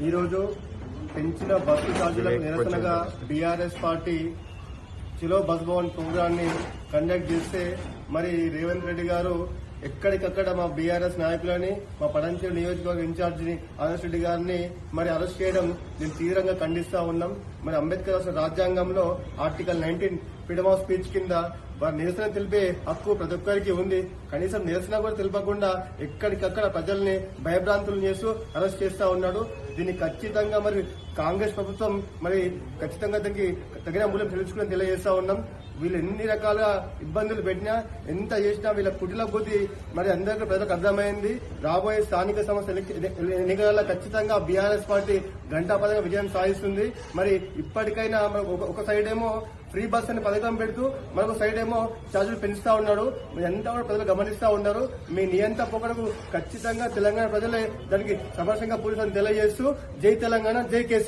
ఈరోజు పెంచిన బస్సు ఛార్జీలకు నిరసనగా బీఆర్ఎస్ పార్టీ చిలో బస్ భవన్ ప్రోగ్రామ్ని కండక్ట్ చేస్తే మరి రేవంత్ రెడ్డి గారు ఎక్కడికక్కడ మా బీఆర్ఎస్ నాయకులని మా పడంచేరు నియోజకవర్గ ఇన్ఛార్జిని ఆదర్శ్ రెడ్డి గారిని మరి అరెస్ట్ చేయడం నేను తీవ్రంగా ఖండిస్తా ఉన్నాం. మరి అంబేద్కర్ రాజ్యాంగంలో article nineteen freedom of speech కింద వారి నిరసన తెలిపే హక్కు ప్రతి ఒక్కరికి ఉంది. కనీసం నిరసన కూడా తెలిపకుండా ఎక్కడికక్కడ ప్రజల్ని భయభ్రాంతులు చేస్తూ అరెస్ట్ చేస్తా ఉన్నాడు. దీన్ని ఖచ్చితంగా మరి కాంగ్రెస్ ప్రభుత్వం మరి ఖచ్చితంగా దానికి తగిన మూలం తెలుసుకుని తెలియజేస్తా ఉన్నాం. వీళ్ళు ఎన్ని రకాల ఇబ్బందులు పెట్టినా ఎంత చేసినా వీళ్ళ కుటిల బుద్ధి మరి అందరికీ ప్రజలకు అర్థమైంది. రాబోయే స్థానిక సంస్థ ఎన్నికలలో ఖచ్చితంగా బీఆర్ఎస్ పార్టీ గంటాపదంగా విజయం సాధిస్తుంది. మరి ఇప్పటికైనా ఒక- సైడ్ ఏమో ఫ్రీ బస్ అని పథకం పెడుతూ మరొక సైడ్ ఏమో ఛార్జీలు పెంచుతా ఉన్నాడు. మీరు ఎంత కూడా ప్రజలు గమనిస్తా ఉన్నారు. మీ నియంత పొగడకు ఖచ్చితంగా తెలంగాణ ప్రజలే దానికి సమర్శంగా పోలీసులను తెలియజేస్తూ జై తెలంగాణ జై కేసీ